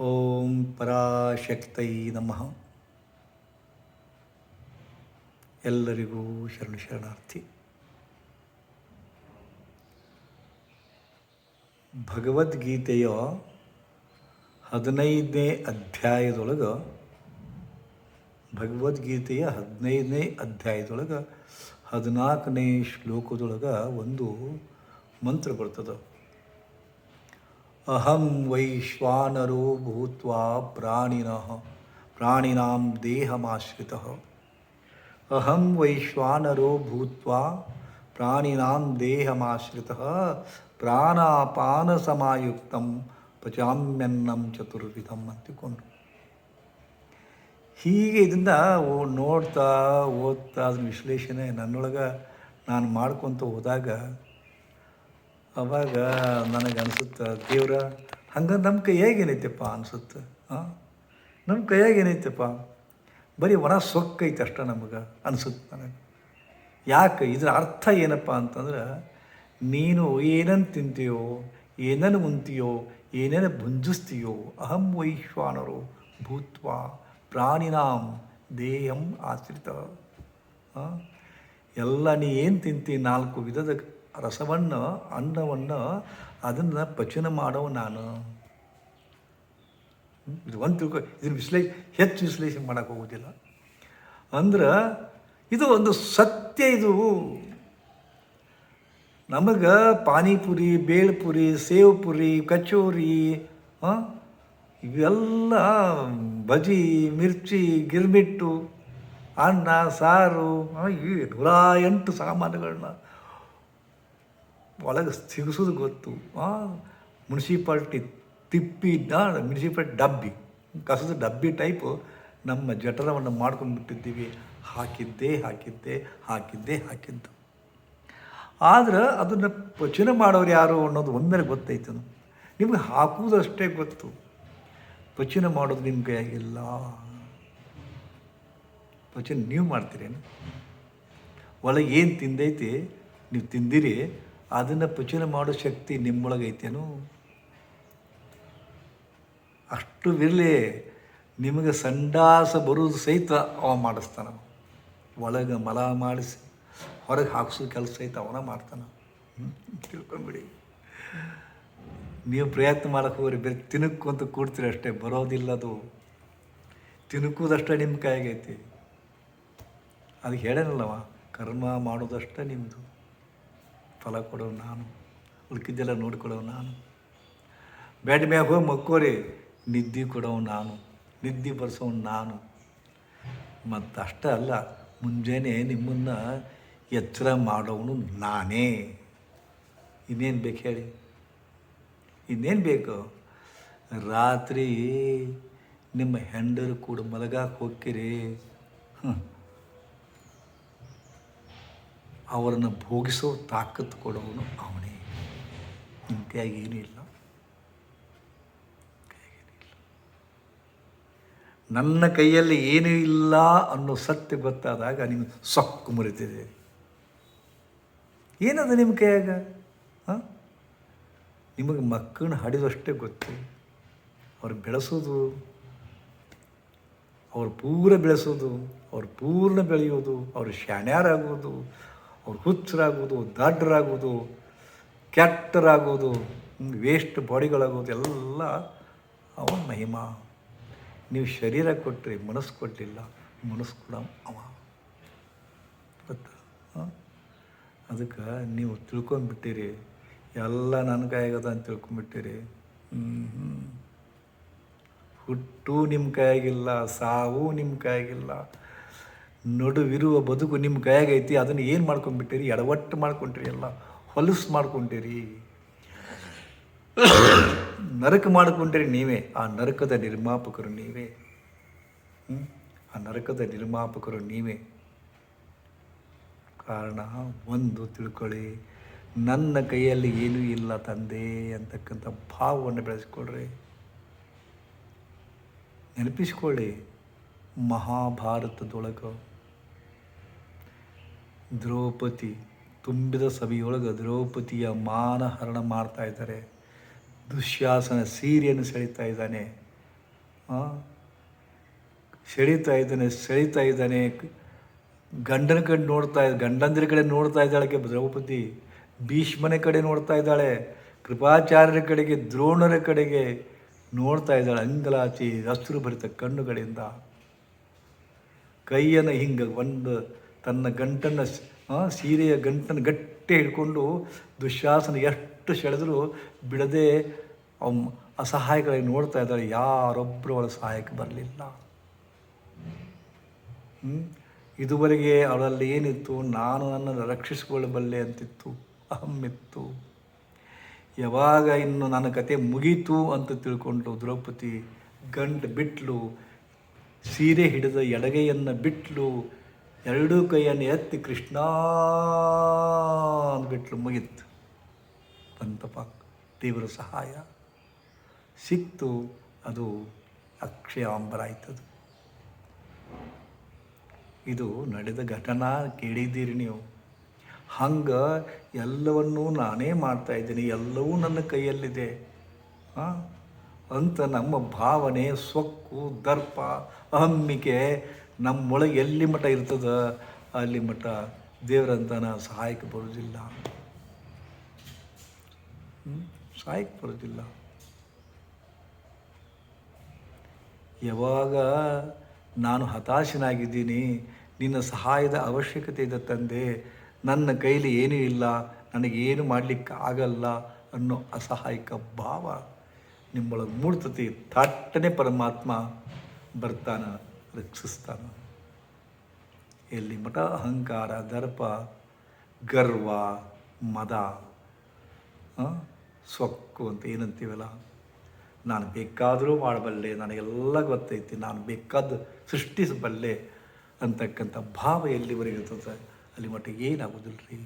ಓಂ ಪರಾಶಕ್ತೈ ನಮಃ. ಎಲ್ಲರಿಗೂ ಶರಣ ಶರಣಾರ್ಥಿ ಭಗವದ್ಗೀತೆಯ ಹದಿನೈದನೇ ಅಧ್ಯಾಯದೊಳಗೆ, ಭಗವದ್ಗೀತೆಯ ಹದಿನೈದನೇ ಅಧ್ಯಾಯದೊಳಗೆ ಹದಿನಾಲ್ಕನೇ ಶ್ಲೋಕದೊಳಗೆ ಒಂದು ಮಂತ್ರ ಬರ್ತದೆ. ಅಹಂ ವೈಶ್ವಾನರೋ ಭೂತ್ವಾ ಪ್ರಾಣಿನಃ ಪ್ರಾಣಿನಾಂ ದೇಹಮಾಶ್ರಿತಃ ಅಹಂ ವೈಶ್ವಾನರೋ ಭೂತ್ವಾ ಪ್ರಾಣಿನಾಂ ದೇಹಮಾಶ್ರಿತ ಪ್ರಾಣಾಪಾನ ಸಮಾಯುಕ್ತಂ ಪಚಾಮ್ಯನ್ನಂ ಚತುರ್ವಿಧಂ ಅಂತಿಕೊಂಡು ಹೀಗೆ ಇದನ್ನು ಓ- ನೋಡ್ತಾ ಓದ್ತಾ ಅದನ್ನ ವಿಶ್ಲೇಷಣೆ ನನ್ನೊಳಗೆ ನಾನು ಮಾಡ್ಕೊತ ಹೋದಾಗ ಅವಾಗ ನನಗೆ ಅನಿಸುತ್ತೆ, ದೇವ್ರ, ಹಂಗೆ ನಮ್ಮ ಕೈಯಾಗ ಏನೈತಪ್ಪ ಅನಿಸುತ್ತೆ ಹಾಂ ನಮ್ಮ ಕೈಯಾಗೇನೈತಪ್ಪ ಬರೀ ಒಣ ಸೊಕ್ಕೈತೆ ಅಷ್ಟೇ ನಮಗೆ ಅನಿಸುತ್ತೆ ನನಗೆ. ಯಾಕೆ, ಇದರ ಅರ್ಥ ಏನಪ್ಪ ಅಂತಂದ್ರೆ, ನೀನು ಏನನ್ನು ತಿಂತೀಯೋ ಏನನ್ನು ಉಂತೀಯೋ ಏನೇನು ಭುಂಜಿಸ್ತೀಯೋ, ಅಹಂ ವೈಶ್ವಾನರು ಭೂತ್ವ ಪ್ರಾಣಿನಾಂ ದೇಹಂ ಆಶ್ರಿತ? ಎಲ್ಲ ನೀ ಏನು ತಿಂತಿ ನಾಲ್ಕು ವಿಧದ ರಸವನ್ನು, ಅನ್ನವನ್ನು, ಅದನ್ನು ಪಚನ ಮಾಡೋ ನಾನು. ಇದು ಒಂದು ತಿಳ್ಕೊ ಇದನ್ನು ವಿಶ್ಲೇಷ ಹೆಚ್ಚು ವಿಶ್ಲೇಷಣೆ ಮಾಡೋಕೆ ಹೋಗೋದಿಲ್ಲ. ಅಂದ್ರೆ, ಇದು ಒಂದು ಸತ್ಯ ಇದು. ನಮಗೆ ಪಾನಿಪುರಿ, ಬೇಳ್ಪುರಿ, ಸೇವ್ಪುರಿ, ಕಚೋರಿ ಇವೆಲ್ಲ ಬಜಿ, ಮಿರ್ಚಿ, ಗಿರ್ಮಿಟ್ಟು, ಅನ್ನ, ಸಾರು ಈ ನೂರ ಎಂಟು ಸಾಮಾನುಗಳನ್ನ ಒಳಗೆ ಸಿಗಿಸೋದು ಗೊತ್ತು. ಆ, ಮುನ್ಸಿಪಾಲ್ಟಿ ತಿಪ್ಪಿ ಮುನ್ಸಿಪಾಲ್ಟಿ ಡಬ್ಬಿ, ಕಸದ ಡಬ್ಬಿ ಟೈಪು ನಮ್ಮ ಜಠರವನ್ನು ಮಾಡ್ಕೊಂಡ್ಬಿಟ್ಟಿದ್ದೀವಿ ಹಾಕಿದ್ದೇ, ಹಾಕಿದ್ದೆ, ಹಾಕಿದ್ದೇ, ಹಾಕಿದ್ದು. ಆದ್ರೆ ಅದನ್ನು ಪಚನ ಮಾಡೋರು ಯಾರು ಅನ್ನೋದು ಒಮ್ಮೆಲೆ ಗೊತ್ತೈತೆ ನಿಮಗೆ. ಹಾಕುವುದಷ್ಟೇ ಗೊತ್ತು. ಪಚನ ಮಾಡೋದು ನಿಮ್ಮ ಕೈಯಾಗಿಲ್ಲ ಪಚನ ನೀವು ಮಾಡ್ತೀರೇನು? ಒಳಗೆ ಏನು ತಿಂದೈತಿ? ನೀವು ತಿಂದಿರಿ. ಅದನ್ನು ಪ್ರಚುರ ಮಾಡೋ ಶಕ್ತಿ ನಿಮ್ಮೊಳಗೈತೇನು? ಅಷ್ಟು ಬಿರಲಿ ನಿಮಗೆ ಸಂಡಾಸ ಬರೋದು ಸಹಿತ ಅವ ಮಾಡಿಸ್ತಾನ. ಒಳಗೆ ಮಲ ಮಾಡಿಸಿ, ಹೊರಗೆ ಹಾಕ್ಸೋ ಕೆಲಸ ಸಹಿತ ಅವನ ಮಾಡ್ತಾನ? ತಿಳ್ಕೊಂಬಿಡಿ. ನೀವು ಪ್ರಯತ್ನ ಮಾಡಕ್ಕೆ ಹೋಗ್ರಿ, ಬೇರೆ ಅಂತ ಕೂಡ್ತೀರಿ ಅಷ್ಟೇ ಬರೋದಿಲ್ಲ ಅದು ತಿನ್ಕೋದಷ್ಟೇ ನಿಮ್ಮ ಕೈಯಾಗೈತಿ. ಅದಕ್ಕೆ ಹೇಳೇನಲ್ಲವ, ಕರ್ಮ ಮಾಡೋದಷ್ಟೇ ನಿಮ್ಮದು ಫಲ ಕೊಡೋ ನಾನು, ಉಳ್ಕಿದ್ದೆಲ್ಲ ನೋಡ್ಕೊಳ್ಳೋ ನಾನು. ಬೆಡ್ ಮ್ಯಾಗ ಹೋಗಿ ಮಕ್ಕೋರಿ, ನಿದ್ದೆ ಕೊಡೋ ನಾನು, ನಿದ್ದೆ ಬರ್ಸೋ ನಾನು. ಮತ್ತು ಅಷ್ಟೇ ಅಲ್ಲ, ಮುಂಜಾನೆ ನಿಮ್ಮನ್ನು ಎಚ್ಚರ ಮಾಡೋನು ನಾನೇ. ಇನ್ನೇನು ಬೇಕು ಹೇಳಿ? ಇನ್ನೇನು ಬೇಕು? ರಾತ್ರಿ ನಿಮ್ಮ ಹೆಂಡರು ಕೂಡ ಮಲಗಕ್ಕೆ ಹೋಗ್ತೀರಿ. ಹ್ಮ್. ಅವರನ್ನು ಭೋಗಿಸೋ ತಾಕತ್ತು ಕೊಡೋನು ಅವನೇ. ಕೈಯಾಗ ಏನೂ ಇಲ್ಲ. ನನ್ನ ಕೈಯಲ್ಲಿ ಏನೂ ಇಲ್ಲ ಅನ್ನೋ ಸತ್ಯ ಗೊತ್ತಾದಾಗ ನಿಮ್ಗೆ ಸೊಕ್ಕು ಮುರಿತಿದೆ ಏನದು ನಿಮ್ಮ ಕೈಯಾಗ? ನಿಮಗೆ ಮಕ್ಕಳನ್ನ ಹಡಿದಷ್ಟೇ ಗೊತ್ತು. ಅವ್ರು ಬೆಳೆಸೋದು, ಅವ್ರು ಪೂರ ಬೆಳೆಸೋದು, ಅವ್ರು ಪೂರ್ಣ ಬೆಳೆಯೋದು, ಅವ್ರು ಶಾಣ್ಯಾರಾಗೋದು ಅವ್ರು ಹುಚ್ಚರಾಗೋದು ದಡ್ಡರಾಗೋದು ಕೆಟ್ಟರಾಗೋದು ವೇಸ್ಟ್ ಬಾಡಿಗಳಾಗೋದು, ಎಲ್ಲ ಅವ ಮಹಿಮಾ. ನೀವು ಶರೀರ ಕೊಟ್ಟರೆ ಮನಸ್ಸು ಕೊಡಲಿಲ್ಲ, ಮನಸ್ಸು ಕೂಡ ಅವ. ಅದಕ್ಕೆ ನೀವು ತಿಳ್ಕೊಂಡ್ಬಿಟ್ಟಿರಿ. ಎಲ್ಲ ನನ್ನ ಕೈಯಾಗದ ಅಂತ ತಿಳ್ಕೊಂಡ್ಬಿಟ್ಟಿರಿ. ಹುಟ್ಟು ನಿಮ್ಮ ಕೈಯಾಗಿಲ್ಲ, ಸಾವು ನಿಮ್ಮ ಕೈಯಾಗಿಲ್ಲ. ನಡುವಿರುವ ಬದುಕು ನಿಮ್ಮ ಕೈಯಾಗೈತಿ ಅದನ್ನು ಏನು ಮಾಡ್ಕೊಂಡ್ಬಿಟ್ಟಿರಿ? ಎಡವಟ್ಟು ಮಾಡ್ಕೊಂಡ್ರಿ ಎಲ್ಲ. ಹೊಲಸು ಮಾಡ್ಕೊಂಡಿರಿ. ನರಕ ಮಾಡ್ಕೊಂಡ್ರಿ ನೀವೇ. ಆ ನರಕದ ನಿರ್ಮಾಪಕರು ನೀವೇ. ಆ ನರಕದ ನಿರ್ಮಾಪಕರು ನೀವೇ. ಕಾರಣ ಒಂದು ತಿಳ್ಕೊಳ್ಳಿ, ನನ್ನ ಕೈಯಲ್ಲಿ ಏನೂ ಇಲ್ಲ ತಂದೆ ಅಂತಕ್ಕಂಥ ಭಾವವನ್ನು ಬೆಳೆಸ್ಕೊಳ್ರಿ. ನೆನಪಿಸ್ಕೊಳ್ಳಿ, ಮಹಾಭಾರತದೊಳಗೆ ದ್ರೌಪದಿ ತುಂಬಿದ ಸಭೆಯೊಳಗೆ ದ್ರೌಪದಿಯ ಮಾನಹರಣ ಮಾಡ್ತಾ ಇದ್ದಾರೆ. ದುಶ್ಯಾಸನ ಸೀರೆಯನ್ನು ಸೆಳಿತಾ ಇದ್ದಾನೆ. ಸೆಳೀತಾ ಇದ್ದಾನೆ ಸೆಳೀತಾ ಇದ್ದಾನೆ. ಗಂಡನ ಕಡೆ ನೋಡ್ತಾ ಇದ್ದ ಗಂಡಂದಿರ ಕಡೆ ನೋಡ್ತಾ ಇದ್ದಾಳೆ ದ್ರೌಪದಿ. ಭೀಷ್ಮನ ಕಡೆ ನೋಡ್ತಾ ಇದ್ದಾಳೆ. ಕೃಪಾಚಾರ್ಯರ ಕಡೆಗೆ, ದ್ರೋಣರ ಕಡೆಗೆ ನೋಡ್ತಾ ಇದ್ದಾಳೆ ಅಂಗಲಾಚಿ ಅಸ್ರು ಭರಿತ ಕಣ್ಣುಗಳಿಂದ. ಕೈಯನ್ನು ಹಿಂಗೆ ಒಂದು ತನ್ನ ಗಂಟನ್ನು ಸೀರೆಯ ಗಂಟನ್ನು ಗಟ್ಟಿ ಹಿಡ್ಕೊಂಡು ದುಶ್ಯಾಸನ ಎಷ್ಟು ಸೆಳೆದರೂ ಬಿಡದೆ ಅಸಹಾಯಕರಾಗಿ ನೋಡ್ತಾ ಇದ್ದಾಳೆ ಯಾರೊಬ್ಬರು ಅವಳ ಸಹಾಯಕ್ಕೆ ಬರಲಿಲ್ಲ? ಇದುವರೆಗೆ ಅವಳಲ್ಲಿ ಏನಿತ್ತು? ನಾನು ನನ್ನನ್ನು ರಕ್ಷಿಸಿಕೊಳ್ಳಬಲ್ಲೆ ಅಂತಿತ್ತು, ಅಹಮ್ಮಿತ್ತು. ಯಾವಾಗ ಇನ್ನು ನನ್ನ ಕತೆ ಮುಗೀತು ಅಂತ ತಿಳ್ಕೊಂಡು ದ್ರೌಪದಿ. ಗಂಟು ಬಿಟ್ಲು, ಸೀರೆ ಹಿಡಿದ ಎಡಗೈಯನ್ನು ಬಿಟ್ಲು ಎರಡೂ ಕೈಯನ್ನು ಎತ್ತಿ ಕೃಷ್ಣ ಅಂದ್ಬಿಟ್ಲು ಮುಗಿತ್ತು ಬಂತಪ್ಪ ದೇವರ ಸಹಾಯ. ಸಿಕ್ತು, ಅದು ಅಕ್ಷಯಾಂಬರ ಆಯ್ತದು. ಇದು ನಡೆದ ಘಟನಾ ಕೇಳಿದ್ದೀರಿ ನೀವು. ಹಂಗೆ ಎಲ್ಲವನ್ನೂ ನಾನೇ ಮಾಡ್ತಾ ಇದ್ದೀನಿ, ಎಲ್ಲವೂ ನನ್ನ ಕೈಯಲ್ಲಿದೆ. ಅಂತ ನಮ್ಮ ಭಾವನೆ, ಸೊಕ್ಕು, ದರ್ಪ ಅಹಮ್ಮಿಕೆ ನಮ್ಮೊಳಗೆ ಎಲ್ಲಿ ಮಠ ಇರ್ತದ ಅಲ್ಲಿ ಮಠ ದೇವರಂತನ ಸಹಾಯಕ್ಕೆ ಬರೋದಿಲ್ಲ? ಸಹಾಯಕ್ಕೆ ಬರೋದಿಲ್ಲ ಯಾವಾಗ ನಾನು ಹತಾಶನಾಗಿದ್ದೀನಿ, ನಿನ್ನ ಸಹಾಯದ ಅವಶ್ಯಕತೆ ಇದೆ ತಂದೆ, ನನ್ನ ಕೈಲಿ ಏನೂ ಇಲ್ಲ, ನನಗೇನು ಮಾಡಲಿಕ್ಕೆ ಆಗಲ್ಲ ಅನ್ನೋ ಅಸಹಾಯಕ ಭಾವ ನಿಮ್ಮೊಳಗೆ ಮೂಡ್ತತಿ. ಥಟ್ಟನೆ ಪರಮಾತ್ಮ ಬರ್ತಾನ. ರಕ್ಷಿಸ್ತಾನ ಎಲ್ಲಿ ಮಠ, ಅಹಂಕಾರ, ದರ್ಪ, ಗರ್ವ, ಮದ ಸೊಕ್ಕು ಅಂತ ಏನಂತೀವಲ್ಲ, ನಾನು ಬೇಕಾದರೂ ಮಾಡಬಲ್ಲೆ, ನನಗೆಲ್ಲ ಗೊತ್ತೈತಿ, ನಾನು ಬೇಕಾದ ಸೃಷ್ಟಿಸಬಲ್ಲೆ ಅಂತಕ್ಕಂಥ ಭಾವ ಎಲ್ಲಿವರೆಗೆ ಇರ್ತದೆ, ಅಲ್ಲಿ ಮಠ ಏನಾಗೋದಿಲ್ಲ ರೀ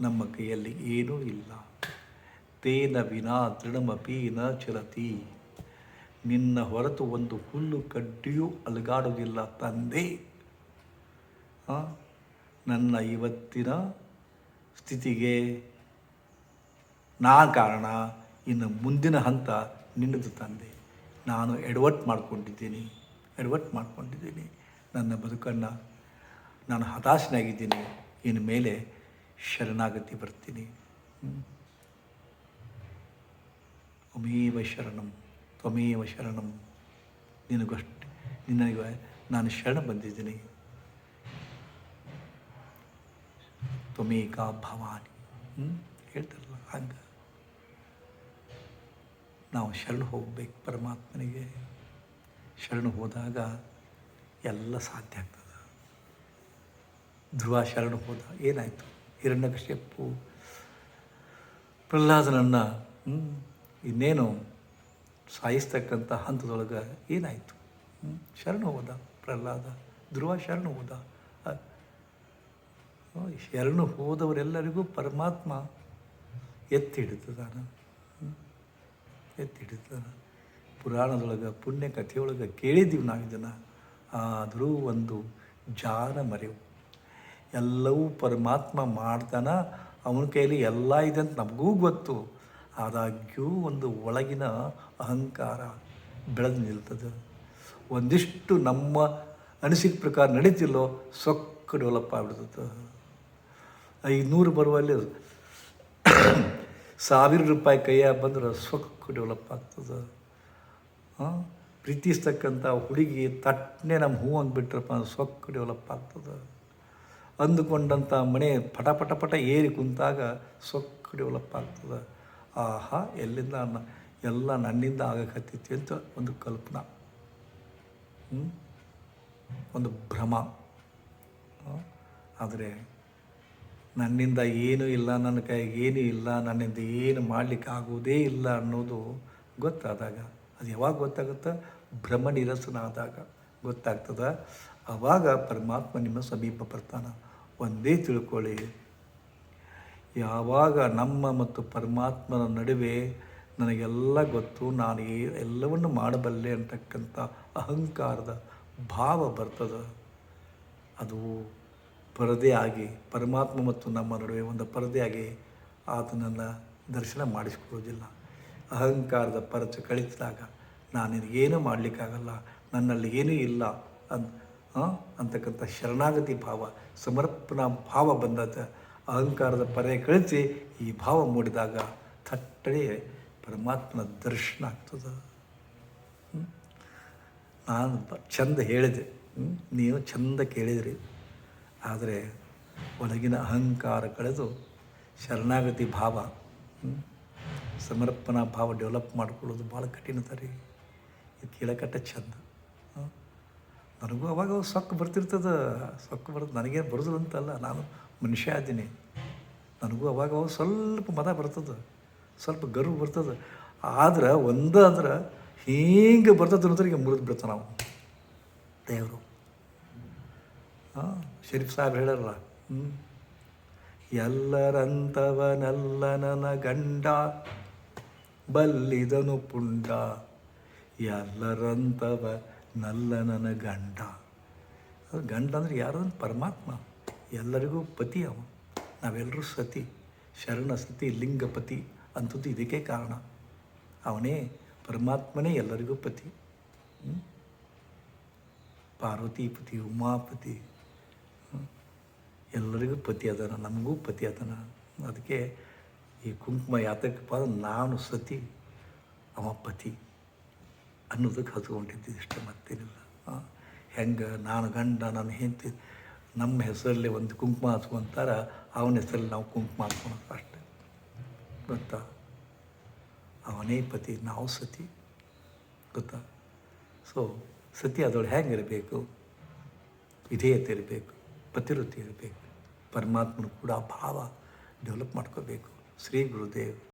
ನಮ್ಮ ಕೈಯಲ್ಲಿ ಏನೂ ಇಲ್ಲ. ತೇನ ವಿನಾ ತೃಣಮಪಿ ನ ಚಲತಿ. ನಿನ್ನ ಹೊರತು ಒಂದು ಹುಲ್ಲು ಕಡ್ಡಿಯೂ ಅಲುಗಾಡುವುದಿಲ್ಲ ತಂದೆ. ನನ್ನ ಇವತ್ತಿನ ಸ್ಥಿತಿಗೆ ನಾ ಕಾರಣ, ಇನ್ನು ಮುಂದಿನ ಹಂತ ನಿನ್ನದು ತಂದೆ. ನಾನು ಎಡವಟ್ ಮಾಡ್ಕೊಂಡಿದ್ದೀನಿ ಎಡವಟ್ ಮಾಡ್ಕೊಂಡಿದ್ದೀನಿ. ನನ್ನ ಬದುಕನ್ನು ನಾನು ಹತಾಶನಾಗಿದ್ದೀನಿ. ಇನ್ನು ಮೇಲೆ ಶರಣಾಗತಿ ಬರ್ತೀನಿ. ಅಮೇವ ಶರಣಂ. ತ್ವಮೇವ ಶರಣಂ. ನಿನಗಷ್ಟೆ ನಿನಗೆ ನಾನು ಶರಣ ಬಂದಿದ್ದೀನಿ. ತ್ವಮೇಕಾ ಭವಾನಿ. ಹೇಳ್ತಾರಲ್ಲ, ಹಂಗೆ. ನಾವು ಶರಣ ಹೋಗ್ಬೇಕು ಪರಮಾತ್ಮನಿಗೆ. ಶರಣ ಹೋದಾಗ ಎಲ್ಲ ಸಾಧ್ಯ ಆಗ್ತದೆ. ಧ್ರುವ ಶರಣ ಹೋದ, ಏನಾಯಿತು? ಹಿರಣ್ಯಕಶ್ಯಪು ಪ್ರಹ್ಲಾದನನ್ನು ಇನ್ನೇನು ಸಾಯಿಸ್ತಕ್ಕಂಥ ಹಂತದೊಳಗೆ ಏನಾಯಿತು? ಶರಣ ಹೋದ, ಪ್ರಹ್ಲಾದ, ಧ್ರುವ ಶರಣ ಹೋದ. ಶರಣು ಹೋದವರೆಲ್ಲರಿಗೂ ಪರಮಾತ್ಮ ಎತ್ತಿ ಹಿಡಿತದಾನ ಎತ್ತಿ ಹಿಡಿತದಾನ ಪುರಾಣದೊಳಗೆ ಪುಣ್ಯ ಕಥೆಯೊಳಗೆ ಕೇಳಿದ್ದೀವಿ ನಾವು ಇದನ್ನು. ಆದರೂ ಒಂದು ಜಾನ ಮರೆವು. ಎಲ್ಲವೂ ಪರಮಾತ್ಮ ಮಾಡ್ತಾನ. ಅವನ ಕೈಯಲ್ಲಿ ಎಲ್ಲ ಇದೆ ಅಂತ ನಮಗೂ ಗೊತ್ತು. ಆದಾಗ್ಯೂ ಒಂದು ಒಳಗಿನ ಅಹಂಕಾರ ಬೆಳೆದು ನಿಲ್ತದೆ ಒಂದಿಷ್ಟು ನಮ್ಮ ಅನಿಸಿಕೆ ಪ್ರಕಾರ ನಡೀತಿಲ್ಲೋ ಸೊಕ್ಕ ಡೆವಲಪ್ ಆಗ್ಬಿಡ್ತದೆ. ಐನೂರು ಬರುವಲ್ಲಿ ಸಾವಿರ ರೂಪಾಯಿ ಕೈಯ ಬಂದ್ರೆ ಸೊಕ್ಕು ಡೆವಲಪ್ ಆಗ್ತದೆ. ಪ್ರೀತಿಸ್ತಕ್ಕಂಥ ಹುಡುಗಿ ತಟ್ಟನೆ ನಮ್ಮ ಹೂ ಅಂದ್ಬಿಟ್ರಪ್ಪ ಸೊಕ್ಕ ಸೊಕ್ಕು ಡೆವಲಪ್ ಆಗ್ತದೆ. ಅಂದುಕೊಂಡಂಥ ಮನೆ ಪಟ ಪಟ ಪಟ ಏರಿ ಕುಂತಾಗ ಸೊಕ್ಕು ಡೆವಲಪ್ ಆಗ್ತದೆ. ಆಹಾ, ಎಲ್ಲಿಂದ ಎಲ್ಲ ನನ್ನಿಂದ ಆಗಕತ್ತಿತ್ತು ಅಂತ ಒಂದು ಕಲ್ಪನಾ. ಒಂದು ಭ್ರಮ. ಆದರೆ ನನ್ನಿಂದ ಏನೂ ಇಲ್ಲ, ನನ್ನ ಕೈಗೆ ಏನೂ ಇಲ್ಲ, ನನ್ನಿಂದ ಏನು ಮಾಡಲಿಕ್ಕೆ ಆಗುವುದೇ ಇಲ್ಲ ಅನ್ನೋದು ಗೊತ್ತಾದಾಗ, ಅದು ಯಾವಾಗ ಗೊತ್ತಾಗುತ್ತೋ? ಭ್ರಮ ನಿರಸನ ಆದಾಗ ಗೊತ್ತಾಗ್ತದ. ಆವಾಗ ಪರಮಾತ್ಮ ನಿಮ್ಮ ಸಮೀಪ ಬರ್ತಾನೆ. ಒಂದೇ ತಿಳ್ಕೊಳ್ಳಿ. ಯಾವಾಗ ನಮ್ಮ ಮತ್ತು ಪರಮಾತ್ಮನ ನಡುವೆ ನನಗೆಲ್ಲ ಗೊತ್ತು, ನಾನು ಎಲ್ಲವನ್ನು ಮಾಡಬಲ್ಲೆ ಅಂತಕ್ಕಂಥ ಅಹಂಕಾರದ ಭಾವ ಬರ್ತದೆ. ಅದು ಪರದೆ ಆಗಿ, ಪರಮಾತ್ಮ ಮತ್ತು ನಮ್ಮ ನಡುವೆ ಒಂದು ಪರದೆಯಾಗಿ ಆತನನ್ನು ದರ್ಶನ ಮಾಡಿಸ್ಕೊಳ್ಳೋದಿಲ್ಲ. ಅಹಂಕಾರದ ಪರಚ ಕಳಿಸಿದಾಗ ನಾನು ನಿನಗೇನು ಮಾಡಲಿಕ್ಕಾಗಲ್ಲ, ನನ್ನಲ್ಲಿ ಏನೂ ಇಲ್ಲ ಅಂತ ಅಂತಕ್ಕಂಥ ಶರಣಾಗತಿ ಭಾವ, ಸಮರ್ಪಣಾ ಭಾವ ಬಂದದ. ಅಹಂಕಾರದ ಪರೆ ಕಳಿಸಿ ಈ ಭಾವ ಮೂಡಿದಾಗ ಥಟ್ಟನೆ ಪರಮಾತ್ಮನ ದರ್ಶನ ಆಗ್ತದೆ. ನಾನು ಚಂದ ಹೇಳಿದೆ? ನೀವು ಚಂದ ಕೇಳಿದ್ರಿ. ಆದರೆ ಒಳಗಿನ ಅಹಂಕಾರ ಕಳೆದು ಶರಣಾಗತಿ ಭಾವ? ಸಮರ್ಪಣಾ ಭಾವ ಡೆವಲಪ್ ಮಾಡ್ಕೊಳ್ಳೋದು ಭಾಳ ಕಠಿಣದ ರೀ. ಇದು ಕೇಳಕಟ್ಟ ಚಂದ? ನನಗೂ ಅವಾಗ ಸೊಕ್ಕು ಬರ್ತಿರ್ತದ. ಸೊಕ್ಕ ಬರ್ತದೆ ನನಗೇನು ಬರೋದಿಲ್ಲ ಅಂತಲ್ಲ. ನಾನು ಮನುಷ್ಯ ಇದ್ದೀನಿ ನನಗೂ ಅವಾಗ ಅವಾಗ ಸ್ವಲ್ಪ ಮದ ಬರ್ತದೆ, ಸ್ವಲ್ಪ ಗರ್ವ ಬರ್ತದೆ. ಆದ್ರೆ ಒಂದು ಅಂದ್ರೆ ಹಿಂಗೆ ಬರ್ತದೆ ಅಂದ್ರೆ ಈಗ ಮುರಿದು ಬಿಡ್ತ ನಾವು. ದೇವರು. ಹಾಂ, ಶರೀಫ್ ಸಾಹೇಬ್ ಹೇಳಲ್ಲ ಹ್ಞೂ ಎಲ್ಲರಂತವನಲ್ಲ ನನ್ನ ಗಂಡ, ಬಲ್ಲಿದನು ಪುಂಡ. ಎಲ್ಲರಂತವ ನಲ್ಲ ನನ್ನ ಗಂಡ. ಗಂಡ ಅಂದ್ರೆ ಯಾರು? ಪರಮಾತ್ಮ. ಎಲ್ಲರಿಗೂ ಪತಿ ಅವ. ನಾವೆಲ್ಲರೂ ಸತಿ, ಶರಣ ಸತಿ ಲಿಂಗಪತಿ ಅಂತದ್ದು ಇದಕ್ಕೆ ಕಾರಣ. ಅವನೇ ಪರಮಾತ್ಮನೇ ಎಲ್ಲರಿಗೂ ಪತಿ. ಪಾರ್ವತಿ ಪತಿ ಉಮಾಪತಿ? ಎಲ್ಲರಿಗೂ ಪತಿ ಅದನ, ನಮಗೂ ಪತಿ ಅದನ. ಅದಕ್ಕೆ ಈ ಕುಂಕುಮ ಯಾತಕಪ್ಪ ನಾನು ಸತಿ, ಅವ ಪತಿ ಅನ್ನೋದಕ್ಕೆ ಹತ್ಕೊಂಡಿದ್ದೆ ಇಷ್ಟ ಮತ್ತೇನಿಲ್ಲ. ಹೆಂಗೆ, ನಾನು ಗಂಡ ನನ್ನ ಹೆಂಡತಿ ನಮ್ಮ ಹೆಸರಲ್ಲಿ ಒಂದು ಕುಂಕುಮ ಹಾಸ್ಕೊಂತಾರೆ ಅವನ ಹೆಸರಲ್ಲಿ ನಾವು ಕುಂಕುಮ ಹಚ್ಕೊಳೋದು ಅಷ್ಟೆ. ಗೊತ್ತಾ? ಅವನೇ ಪತಿ, ನಾವು ಸತಿ. ಗೊತ್ತಾ? ಸೊ ಸತಿ ಅದೊಳು ಹೆಂಗಿರಬೇಕು? ವಿಧೇಯತೆ ಇರಬೇಕು, ಪತಿವೃತ್ತಿ ಇರಬೇಕು, ಪರಮಾತ್ಮನು ಕೂಡ ಭಾವ ಡೆವಲಪ್ ಮಾಡ್ಕೋಬೇಕು. ಶ್ರೀ ಗುರುದೇವ್.